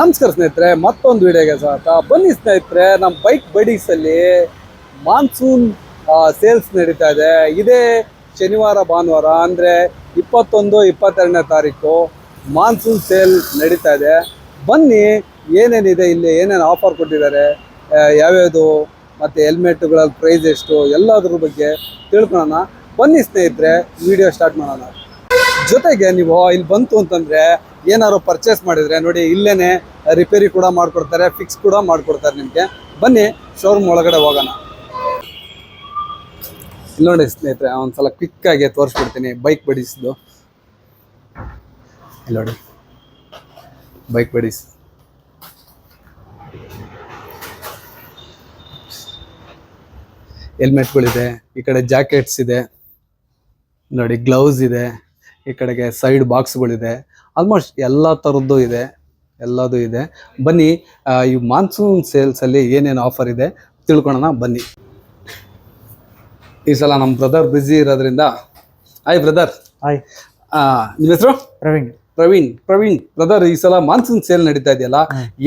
ನಮಸ್ಕಾರ ಸ್ನೇಹಿತರೆ, ಮತ್ತೊಂದು ವಿಡಿಯೋಗೆ ಸ್ವಾಗತ. ಬನ್ನಿ ಸ್ನೇಹಿತರೆ, ನಮ್ಮ ಬೈಕ್ ಬಡೀಸಲ್ಲಿ ಮಾನ್ಸೂನ್ ಸೇಲ್ಸ್ ನಡೀತಾ ಇದೆ. ಇದೇ ಶನಿವಾರ, ಭಾನುವಾರ, ಅಂದರೆ ಇಪ್ಪತ್ತೊಂದು, ಇಪ್ಪತ್ತೆರಡನೇ ತಾರೀಕು ಮಾನ್ಸೂನ್ ಸೇಲ್ ನಡೀತಾ ಇದೆ. ಬನ್ನಿ, ಏನೇನಿದೆ ಇಲ್ಲಿ, ಏನೇನು ಆಫರ್ ಕೊಟ್ಟಿದ್ದಾರೆ ಯಾವ್ಯಾವುದು, ಮತ್ತು ಹೆಲ್ಮೆಟ್ಗಳ ಪ್ರೈಸ್ ಎಷ್ಟು, ಎಲ್ಲದ್ರ ಬಗ್ಗೆ ತಿಳ್ಕೊಳ್ಳೋಣ ಬನ್ನಿ ಸ್ನೇಹಿತರೆ, ವಿಡಿಯೋ ಸ್ಟಾರ್ಟ್ ಮಾಡೋಣ. ಜೊತೆಗೆ ನೀವು ಇಲ್ಲಿ ಬಂತು ಅಂತಂದ್ರೆ ಏನಾದ್ರು ಪರ್ಚೇಸ್ ಮಾಡಿದ್ರೆ ನೋಡಿ, ಇಲ್ಲೇನೆ ರಿಪೇರಿ ಕೂಡ ಮಾಡಿಕೊಡ್ತಾರೆ ಫಿಕ್ಸ್ ಕೂಡ ಮಾಡಿಕೊಡ್ತಾರೆ ನಿಮಗೆ. ಬನ್ನಿ ಶೋರೂಮ್ ಒಳಗಡೆ ಹೋಗೋಣ. ಇಲ್ಲಿ ನೋಡಿ ಸ್ನೇಹಿತರೆ, ಒಂದ್ಸಲ ಕ್ವಿಕ್ ಆಗಿ ತೋರಿಸ್ಬಿಡ್ತೀನಿ ಬೈಕ್ ಬಡಿಸಿದ್ದು ಇಲ್ಲಿ ನೋಡಿ ಬೈಕ್ ಬಡಿಸ್ ಹೆಲ್ಮೆಟ್ಗಳಿದೆ ಈ ಕಡೆ ಜಾಕೆಟ್ಸ್ ಇದೆ. ನೋಡಿ ಗ್ಲೌಸ್ ಇದೆ. ಈ ಕಡೆಗೆ ಸೈಡ್ ಬಾಕ್ಸ್ಗಳಿದೆ ಆಲ್ಮೋಸ್ಟ್ ಎಲ್ಲ ಥರದ್ದು ಇದೆ. ಎಲ್ಲದೂ ಇದೆ. ಬನ್ನಿ ಈ ಮಾನ್ಸೂನ್ ಸೇಲ್ಸಲ್ಲಿ ಏನೇನು ಆಫರ್ ಇದೆ ತಿಳ್ಕೊಳ್ಳೋಣ ಬನ್ನಿ. ಈ ಸಲ ನಮ್ಮ ಬ್ರದರ್ ಬ್ಯುಸಿ ಇರೋದ್ರಿಂದ ಹಾಯ್ ಬ್ರದರ್ ಹಾಯ್ ನಿಮ್ಮ ಹೆಸರು? ಪ್ರವೀಣ್. ಪ್ರವೀಣ್ ಪ್ರವೀಣ್ ಬ್ರದರ್ ಈ ಸಲ ಮಾನ್ಸೂನ್ ಸೇಲ್ ನಡೀತಾ ಇದೆಯಲ್ಲ?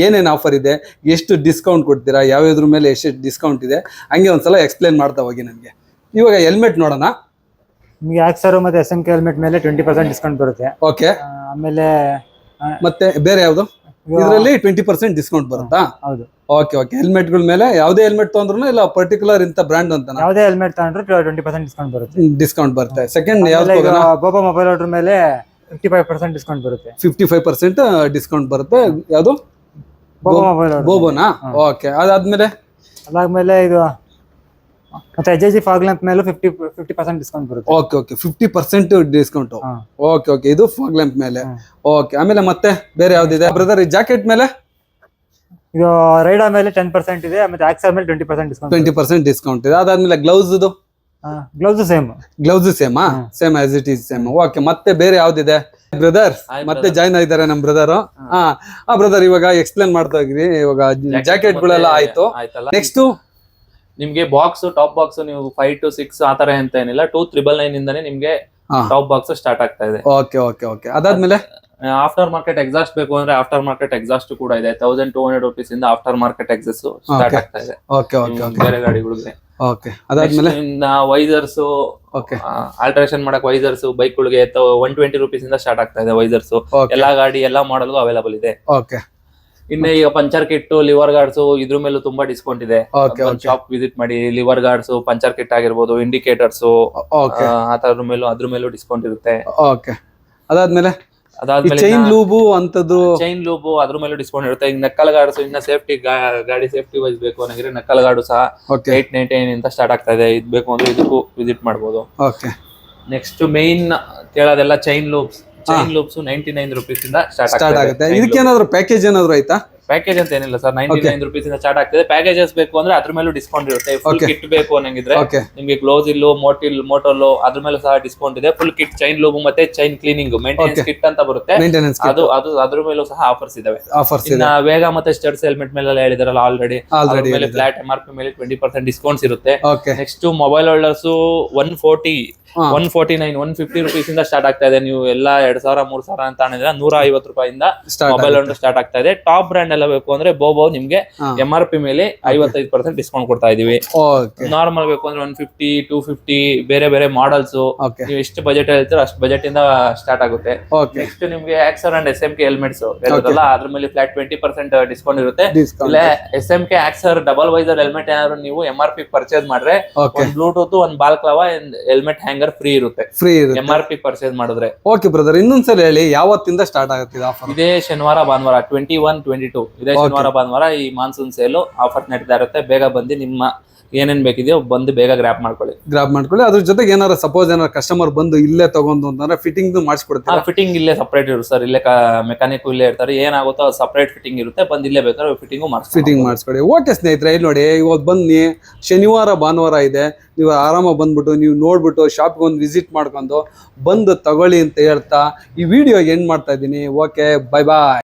ಏನೇನು ಆಫರ್ ಇದೆ? ಎಷ್ಟು ಡಿಸ್ಕೌಂಟ್ ಕೊಡ್ತೀರಾ? ಯಾವ್ಯಾವ್ದ್ರ ಮೇಲೆ ಎಷ್ಟು ಡಿಸ್ಕೌಂಟ್ ಇದೆ? ಹಂಗೆ ಒಂದ್ಸಲ ಎಕ್ಸ್ಪ್ಲೇನ್ ಮಾಡ್ತಾ ಹೋಗಿ ನನಗೆ. ಇವಾಗ ಹೆಲ್ಮೆಟ್ ನೋಡೋಣ. ನಿಮಗೆ ಆಕ್ಸರ್ ಮತ್ತೆ ಎಸ್ ಎಂ ಕೆ ಹೆಲ್ಮೆಟ್ ಮೇಲೆ ಟ್ವೆಂಟಿ ಪರ್ಸೆಂಟ್ ಡಿಸ್ಕೌಂಟ್ ಬರುತ್ತೆ? ಓಕೆ ಆ, ಆಮೇಲೆ ಆ, ಮತ್ತೆ ಬೇರೆ ಯಾವುದು? ಇದು- ಇದರಲ್ಲಿ ಟ್ವೆಂಟಿ ಪರ್ಸೆಂಟ್ ಡಿಸ್ಕೌಂಟ್ ಬರುತ್ತಾ? ಹೌದು. ಓಕೆ ಓಕೆ ಹೆಲ್ಮೆಟ್ಗಳ ಮೇಲೆ ಯಾವುದೇ ಹೆಲ್ಮೆಟ್ ತೊಂದ್ರೂ ಇಲ್ಲ ಪರ್ಟಿಕ್ಯುಲರ್ ಇಂಥ ಬ್ರ್ಯಾಂಡ್ ಅಂತ ಯಾವುದೇ ಹೆಲ್ಮೆಟ್ ತಗೊಂಡ್ರೆ ಟ್ವೆಂಟಿ ಪರ್ಸೆಂಟ್ ಡಿಸ್ಕೌಂಟ್ ಬರುತ್ತೆ. ಡಿಸ್ಕೌಂಟ್ ಬರುತ್ತೆ. ಸೆಕೆಂಡ್ ಆಮೇಲೆ ಯಾವ್ದು ಈಗ ಮೊಬೈಲ್ ಆರ್ಡರ್ ಮೇಲೆ ಫಿಫ್ಟಿ ಫೈವ್ ಪರ್ಸೆಂಟ್ ಡಿಸ್ಕೌಂಟ್ ಬರುತ್ತೆ. ಫಿಫ್ಟಿ ಫೈವ್ ಪರ್ಸೆಂಟ್ ಡಿಸ್ಕೌಂಟ್ ಬರುತ್ತೆ. ಯಾವುದು? ಬೋಬೋ ಮೊಬೈಲ್ ಆರ್ಡರ್ ಬೋಬೋನಾ ಓಕೆ ಅದಾದ್ಮೇಲೆ? ಅದಾದ್ಮೇಲೆ ಇದು ಮತ್ತೆ ಎಚ್ ಜಿ ಫಾಗ್ ಲ್ಯಾಂಪ್ ಮೇಲೂ ಫಿಫ್ಟಿ ಫಿಫ್ಟಿ ಪರ್ಸೆಂಟ್ ಡಿಸ್ಕೌಂಟ್ ಬರುತ್ತೆ. Okay okay fifty percent discount okay okay ಇದು ಫಾಗ್ ಲ್ಯಾಂಪ್ ಮೇಲೆ. ಓಕೆ ಆಮೇಲೆ ಮತ್ತೆ ಬೇರೆ ಯಾವ್ದಿದೆ? ಬ್ರದರ್ ಈ ಜಾಕೆಟ್ ಮೇಲೆ? ಇದು ರೈಡಾ ಮೇಲೆ ಟೆನ್ ಪರ್ಸೆಂಟ್ ಇದೆ ಮತ್ತೆ ಆಕ್ಸರ್ ಮೇಲೆ twenty percent discount twenty percent discount ಇದೆ. ಅದಾದ್ಮೇಲೆ gloves gloves same gloves same same as it is same okay ಮತ್ತೆ ಬೇರೆ ಯಾವ್ದಿದೆ? ಬ್ರದರ್ ಮತ್ತೆ ಜಾಯ್ನ್ ಆಗಿದ್ದಾರೆ ನಮ್ ಬ್ರದರ್ ಹಾ. ಆ ಬ್ರದರ್ ಇವಾಗ ಎಕ್ಸ್ಪ್ಲೇನ್ ಮಾಡ್ತಾ ಇದ್ರಿ ಇವಾಗ ಜಾಕೆಟ್ ಗಳೆಲ್ಲ ಆಯ್ತು. ನೆಕ್ಸ್ಟ್ ನಿಮ್ಗೆ ಬಾಕ್ಸ್ ಟಾಪ್ ಬಾಕ್ಸ್ ನೀವು ಫೈವ್ ಟು ಸಿಕ್ಸ್ ಆತರ ಅಂತ ಏನಿಲ್ಲ. ಟೂ ತ್ರಿಬಲ್ ನೈನ್ ಇಂದಾನೆ ನಿಮ್ಗೆ ಟಾಪ್ ಬಾಕ್ಸ್ ಸ್ಟಾರ್ಟ್ ಆಗ್ತಾ ಇದೆ. ಓಕೆ ಓಕೆ ಓಕೆ ಅದಾದ್ಮೇಲೆ? ಆಫ್ಟರ್ ಮಾರ್ಕೆಟ್ ಎಕ್ಸಾಸ್ಟ್ ಬೇಕು ಅಂದ್ರೆ ಆಫ್ಟರ್ ಮಾರ್ಕೆಟ್ ಎಕ್ಸಾಸ್ಟ್ ಕೂಡ ಇದೆ. ತೌಸಂಡ್ ಟೂ ಹಂಡ್ರೆಡ್ ರುಪೀಸ್ ಇಂದ ಆಫ್ಟರ್ ಮಾರ್ಕೆಟ್ ಎಕ್ಸಾಸ್ಟ್ ಸ್ಟಾರ್ಟ್. ಆಗ್ತಾ ಇದೆ. ಬೇರೆ ಗಾಡಿಗಳಿಗೆ. ಓಕೆ ಅದಾದ್ಮೇಲೆ? ವೈಸರ್ಸ್ ಓಕೆ ಆಲ್ಟ್ರೇಷನ್ ಮಾಡಕ್ ವೈಸರ್ಸ್ ಬೈಕ್ ಗಳಿಗೆ ಒನ್ ಟ್ವೆಂಟಿ ರುಪೀಸ್ ಇಂದ ಸ್ಟಾರ್ಟ್ ಆಗ್ತಾ ಇದೆ ವೈಸರ್ಸ್ ಎಲ್ಲಾ ಗಾಡಿ ಎಲ್ಲಾ ಮಾಡಲ್ ಅವೈಲಬಲ್ ಇದೆ. ಓಕೆ ಇನ್ನು ಈಗ ಪಂಚರ್ ಕಿಟ್ ಲಿವರ್ ಗಾರ್ಡ್ಸ್ ಇದ್ರ ಮೇಲೂ ತುಂಬಾ ಡಿಸ್ಕೌಂಟ್ ಇದೆ. ಶಾಪ್ ವಿಸಿಟ್ ಮಾಡಿ ಲಿವರ್ ಗಾರ್ಡ್ಸ್ ಪಂಚರ್ ಕಿಟ್ ಆಗಿರ್ಬೋದು ಇಂಡಿಕೇಟರ್ಸ್ ತರದ ಮೇಲೂ ಅದ್ರ ಮೇಲೂ ಡಿಸ್ಕೌಂಟ್ ಇರುತ್ತೆ. ಓಕೆ ಅದಾದ್ಮೇಲೆ ಚೈನ್ ಲೂಬು ಅಂತದ್ದು ಚೈನ್ ಲೂಬು ಅದ್ರ ಮೇಲೂ ಡಿಸ್ಕೌಂಟ್ ಇರುತ್ತೆ. ಈಗ ನಕ್ಕಲ್ ಗಾರ್ಡ್ಸ್ ಇನ್ನ ಸೇಫ್ಟಿ ಗಾಡಿ ಸೇಫ್ಟಿ ವೈಸ್ ಬೇಕು ಅನ್ನಂಗಿದ್ರೆ ನಕ್ಕಲ್ ಗಾರ್ಡು ಸಹ ಏಟ್ ನೈಂಟಿ ಅಂತ ಸ್ಟಾರ್ಟ್ ಆಗ್ತಾ ಇದೆ. ಇದು ಬೇಕು ಅಂದ್ರೆ ಇದಕ್ಕೂ ವಿಸಿಟ್ ಮಾಡ್ಬೋದು. Okay next main ಕೇಳೋದೆಲ್ಲ chain loops chain loops ninety nine rupees ಇಂದ ಸ್ಟಾರ್ಟ್ ಆಗುತ್ತೆ. ಇದಕ್ಕೆ ಏನಾದ್ರು ಪ್ಯಾಕೇಜ್ ಏನಾದ್ರು ಆಯ್ತಾ? ಪ್ಯಾಕೇಜ್ ಅಂತ ಏನಿಲ್ಲ ಸರ್ ನೈಂಟಿ ನೈನ್ ರುಪೀಸ್ ಇಂದ ಸ್ಟಾರ್ಟ್ ಆಗ್ತದೆ. ಪ್ಯಾಕೇಜಸ್ ಬೇಕು ಅಂದ್ರೆ ಅದ್ರ ಮೇಲೂ ಡಿಸ್ಕೌಂಟ್ ಇರುತ್ತೆ. ಫುಲ್ ಕಿಟ್ ಬೇಕು ಅನ್ನಂಗಿದ್ರೆ ನಿಮಗೆ ಗ್ಲೋಸ್ ಇಲ್ಲು ಮೋಟಿಲ್ ಮೋಟೋಲು ಅದ್ರ ಮೇಲೆ ಸಹ ಡಿಸ್ಕೌಂಟ್ ಇದೆ. ಫುಲ್ ಕಿಟ್ ಚೈನ್ ಲೂಬ್ ಮತ್ತೆ ಚೈನ್ ಕ್ಲೀನಿಂಗ್ ಮೇಂಟೆನೆನ್ಸ್ ಕಿಟ್ ಅಂತ ಬರುತ್ತೆ. ಅದು ಅದು ಅದ್ರ ಮೇಲೂ ಸಹ ಆಫರ್ಸ್ ಇದಾವೆ. ಆಫರ್ಸ್ ಇನ್ನ ವೇಗ ಮತ್ತೆ ಸ್ಟರ್ಸ್ ಹೆಲ್ಮೆಟ್ ಮೇಲೆ ಹೇಳಿದಾರಲ್ಲ ಆಲ್ರೆಡಿ ಆಲ್ರೆಡಿ ಮೇಲೆ ಫ್ಲಾಟ್ ಎಂ ಆರ್ ಪಿ ಮೇಲೆ ಟ್ವೆಂಟಿ ಪರ್ಸೆಂಟ್ ಡಿಸ್ಕೌಂಟ್ಸ್ ಇರುತ್ತೆ. Next mobile holders one forty. One forty nine one fifty rupees ಇಂದ ಸ್ಟಾರ್ಟ್ ಆಗ್ತಾ ಇದೆ. ನೀವು ಎಲ್ಲ ಎರಡ್ ಸಾವಿರ ಮೂರ್ ಸಾವಿರ ಅಂತ ಆಣಿದ್ರೆ ನೂರ ಐವತ್ತು ರೂಪಾಯಿಂದ ಮೊಬೈಲ್ ಒಂದು ಸ್ಟಾರ್ಟ್ ಆಗ್ತಾ ಇದೆ. ಟಾಪ್ ಬ್ರ್ಯಾಂಡ್ ಎಲ್ಲ ಬೇಕು ಅಂದ್ರೆ ಬೋಬೋ ನಿಮ್ಗೆ. ಎಂ ಆರ್ ಪಿ ಮೇಲೆ ಐವತ್ತೈದು ಪರ್ಸೆಂಟ್ ಡಿಸ್ಕೌಂಟ್ ಕೊಡ್ತಾ ಇದೀವಿ. ನಾರ್ಮಲ್ ಬೇಕು ಅಂದ್ರೆ ಒನ್ ಫಿಫ್ಟಿ ಟೂ ಫಿಫ್ಟಿ ಬೇರೆ ಬೇರೆ ಮಾಡಲ್ಸ್ ನೀವು ಎಷ್ಟು ಬಜೆಟ್ ಹೇಳ್ತೀರೋ ಅಷ್ಟು ಬಜೆಟ್ ಇಂದ ಸ್ಟಾರ್ಟ್ ಆಗುತ್ತೆ. ನೆಕ್ಸ್ಟ್ ನಿಮ್ಗೆ Axor and S M K helmets ಇರುತ್ತಲ್ಲ ಅದ್ರ ಮೇಲೆ ಫ್ಲಾಟ್ ಟ್ವೆಂಟಿ ಪರ್ಸೆಂಟ್ ಡಿಸ್ಕೌಂಟ್ ಇರುತ್ತೆ. ಇಲ್ಲ S M K Axor double visor helmet ಏನಾದ್ರು ನೀವು ಎಂ ಆರ್ ಪಿ ಪರ್ಚೇಸ್ ಮಾಡ್ರೆ ಬ್ಲೂಟೂತ್ ಒಂದ್ ಬ್ಲೂಟೂತ್ ಒಂದ್ ಬಾಲ್ಕ್ಲವ ಹೆಲ್ಮೆಟ್ ಫ್ರೀ ಇರುತ್ತೆ. ಫ್ರೀ ಇರುತ್ತೆ. ಎಂ ಆರ್ ಪಿ ಪರ್ಚೇಸ್ ಮಾಡಿದ್ರೆ. ಓಕೆ ಬ್ರದರ್ ಇನ್ನೊಂದ್ಸಲ ಹೇಳಿ ಯಾವತ್ತಿಂದ ಸ್ಟಾರ್ಟ್ ಆಗುತ್ತೆ ಇದು ಆಫರ್ ಇದೇ ಶನಿವಾರ ಭಾನುವಾರ ಟ್ವೆಂಟಿ ಒನ್ ಟ್ವೆಂಟಿ ಟೂ ಇದೇ ಶನಿವಾರ ಭಾನುವಾರ ಈ ಮಾನ್ಸೂನ್ ಸೇಲು ಆಫರ್ ನಡೀತಾ ಇರುತ್ತೆ. ಬೇಗ ಬಂದು ನಿಮ್ಮ ಏನೇನ್ ಬೇಕಿದೆಯೋ ಬಂದು ಬೇಗ ಗ್ರಾಪ್ ಮಾಡ್ಕೊಳ್ಳಿ. ಗ್ರಾಪ್ ಮಾಡ್ಕೊಳ್ಳಿ. ಅದ್ರ ಜೊತೆಗೆ ಏನಾರ ಸಪೋಸ್ ಏನಾರ ಕಸ್ಟಮರ್ ಬಂದು ಇಲ್ಲೇ ತಗೊಂಡು ಅಂತಂದ್ರೆ ಫಿಟ್ಟಿಂಗ್ ಮಾಡಿಸ್ಕೊಡ್ತೀರಾ? ಫಿಟ್ಟಿಂಗ್ ಇಲ್ಲೇ ಸಪರೇಟ್ ಇರುತ್ತೆ ಸರ್ ಇಲ್ಲೇ ಮೆಕ್ಯಾನಿಕ್ ಇಲ್ಲೇ ಇರ್ತಾರೆ. ಏನಾಗುತ್ತೋ ಸಪರೇಟ್ ಫಿಟ್ಟಿಂಗ್ ಇರುತ್ತೆ. ಬಂದು ಇಲ್ಲೇ ಬೇಕಾದ್ರೆ ಫಿಟ್ಟಿಂಗು ಮಾಡಿಸ್ ಫಿಟ್ಟಿಂಗ್ ಮಾಡಿಸ್ಕೊಡಿ. ಓಕೆ ಸ್ನೇಹಿತರೆ ಇಲ್ಲಿ ನೋಡಿ ಇವತ್ತು ಬನ್ನಿ. ಶನಿವಾರ ಭಾನುವಾರ ಇದೆ. ನೀವು ಆರಾಮಾಗಿ ಬಂದ್ಬಿಟ್ಟು, ನೀವು ನೋಡ್ಬಿಟ್ಟು ಶಾಪ್ಗೆ ಒಂದು ವಿಸಿಟ್ ಮಾಡ್ಕೊಂಡು ಬಂದು ತಗೊಳ್ಳಿ ಅಂತ ಹೇಳ್ತಾ ಈ ವಿಡಿಯೋ ಎಂಡ್ ಮಾಡ್ತಾ ಇದ್ದೀನಿ. ಓಕೆ ಬಾಯ್ ಬಾಯ್